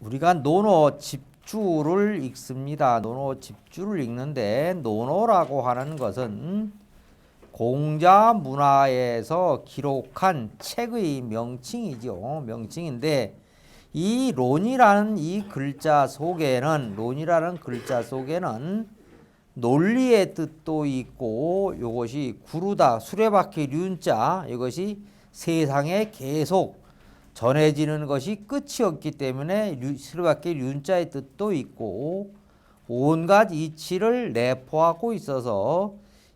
우리가 노노 집주를 읽습니다. 노노 집주를 읽는데 노노라고 하는 것은 공자 문화에서 기록한 책의 명칭이죠. 명칭인데 이 론이라는 이 글자 속에는 론이라는 글자 속에는 논리의 뜻도 있고 이것이 구르다 수레바퀴 륜자 이것이 세상에 계속 전해지는 것이 끝이 없기 때문에 류- 수레바퀴 륜자의 뜻도 있고 온갖 이치를 내포하고 있어서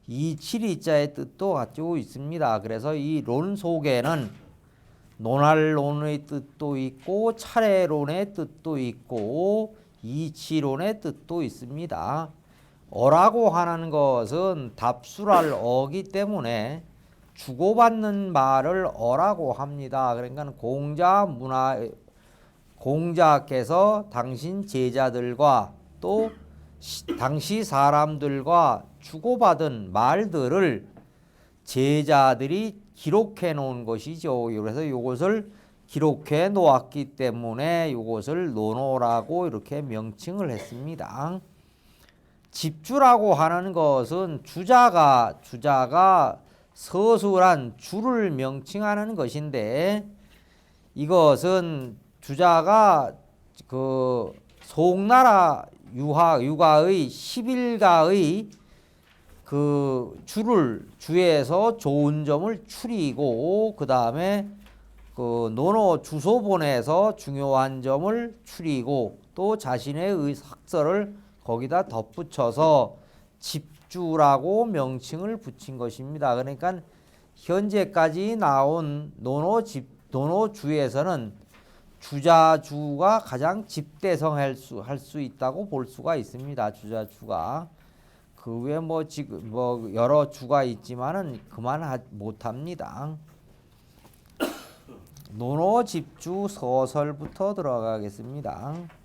이칠이자의 뜻도 가지고 있습니다. 그래서 이 론 속에는 논할론의 뜻도 있고 차례론의 뜻도 있고 이치론의 뜻도 있습니다. 어라고 하는 것은 답수랄 어기 때문에 주고받는 말을 어라고 합니다. 그러니까 공자 문화 공자께서 당신 제자들과 또 시- 당시 사람들과 주고받은 말들을 제자들이 기록해 놓은 것이죠. 그래서 이것을 기록해 놓았기 때문에 이것을 논어라고 이렇게 명칭을 했습니다. 집주라고 하는 것은 주자가 주자가 서술한 주를 명칭하는 것인데 이것은 주자가 그 송나라 유하 유가의 10일가의 그 주를 주에서 좋은 점을 추리고 그 다음에 그 논어 주소본에서 중요한 점을 추리고 또 자신의 의 학설을 거기다 덧붙여서 집 주라고 명칭을 붙인 것입니다. 그러니까 현재까지 나온 논어 집 논어 주에서는 주자주가 가장 집대성할 수 할 수 있다고 볼 수가 있습니다. 주자주가 그 외에 뭐 지금 뭐 여러 주가 있지만은 그만 하, 못합니다. 논어 집주 서설부터 들어가겠습니다.